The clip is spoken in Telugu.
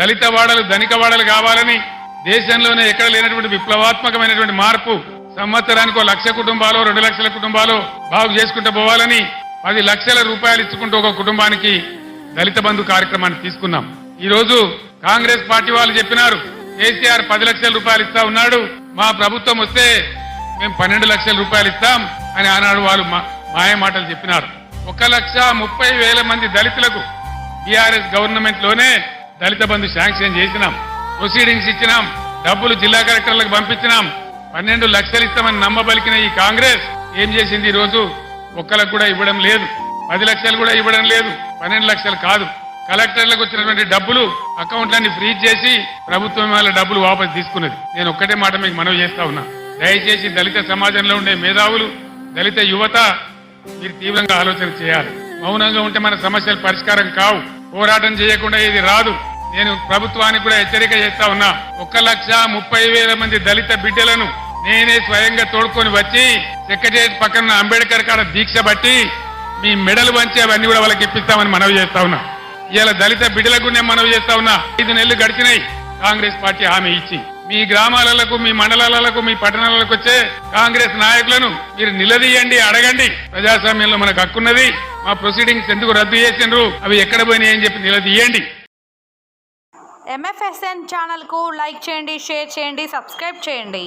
దళిత వాడలు ధనిక వాడలు కావాలని దేశంలోనే ఎక్కడ లేనటువంటి విప్లవాత్మకమైనటువంటి మార్పు సంవత్సరానికి ఒక లక్ష కుటుంబాలు రెండు లక్షల కుటుంబాలు బాగు చేసుకుంటూ పోవాలని పది లక్షల రూపాయలు ఇచ్చుకుంటూ ఒక కుటుంబానికి దళిత బంధు కార్యక్రమాన్ని తీసుకున్నాం. ఈ రోజు కాంగ్రెస్ పార్టీ వాళ్ళు చెప్పినారు కేసీఆర్ పది లక్షల రూపాయలు ఇస్తా ఉన్నాడు మా ప్రభుత్వం వస్తే మేము పన్నెండు లక్షల రూపాయలు ఇస్తాం అని ఆనాడు వాళ్ళు మా- మాయ మాటలు చెప్పినారు. ఒక లక్ష ముప్పై వేల మంది దళితులకు బీఆర్ఎస్ గవర్నమెంట్లోనే దళిత బంధు శాంక్షన్ చేసినాం. ప్రొసీడింగ్స్ ఇచ్చినాం. డబ్బులు జిల్లా కలెక్టర్లకు పంపించినాం. పన్నెండు లక్షలు ఇస్తామని నమ్మబలికిన ఈ కాంగ్రెస్ ఏం చేసింది ఈ రోజు ఒక్కలకు కూడా ఇవ్వడం లేదు. పది లక్షలు కూడా ఇవ్వడం లేదు. పన్నెండు లక్షలు కాదు. కలెక్టర్లకు వచ్చినటువంటి డబ్బులు అకౌంట్లన్నీ ఫ్రీజ్ చేసి ప్రభుత్వం వాళ్ళ డబ్బులు వాపసు తీసుకున్నది. నేను ఒక్కటే మాట మీకు మనవి చేస్తా ఉన్నా. దయచేసి దళిత సమాజంలో ఉండే మేధావులు దళిత యువత మీరు తీవ్రంగా ఆలోచన చేయాలి. మౌనంగా ఉంటే మన సమస్యలు పరిష్కారం కావు. పోరాటం చేయకుండా ఇది రాదు. నేను ప్రభుత్వానికి కూడా హెచ్చరిక చేస్తా ఉన్నా. ఒక లక్ష ముప్పై వేల మంది దళిత బిడ్డలను నేనే స్వయంగా తోడుకొని వచ్చి సెక్రటరియట్ పక్కన అంబేద్కర్ కాడ దీక్ష బట్టి మీ మెడలు వంచి అవన్నీ కూడా వాళ్ళకి ఇప్పిస్తామని మనవి చేస్తా ఉన్నా. ఇలా దళిత బిడ్డలకు నేను మనవి చేస్తా ఉన్నా. ఐదు నెలలు గడిచినాయి. కాంగ్రెస్ పార్టీ హామీ ఇచ్చి. మీ గ్రామాలకు మీ మండలాలకు మీ పట్టణాలకు వచ్చే కాంగ్రెస్ నాయకులను మీరు నిలదీయండి అడగండి. ప్రజాస్వామ్యంలో మనకు హక్కున్నది. మా ప్రొసీడింగ్స్ ఎందుకు రద్దు చేసిండ్రు? అవి ఎక్కడ పోయినాయి అని చెప్పి నిలదీయండి. ఎంఎఫ్ఎస్ఎన్ ఛానల్కు లైక్ చేయండి షేర్ చేయండి సబ్స్క్రైబ్ చేయండి.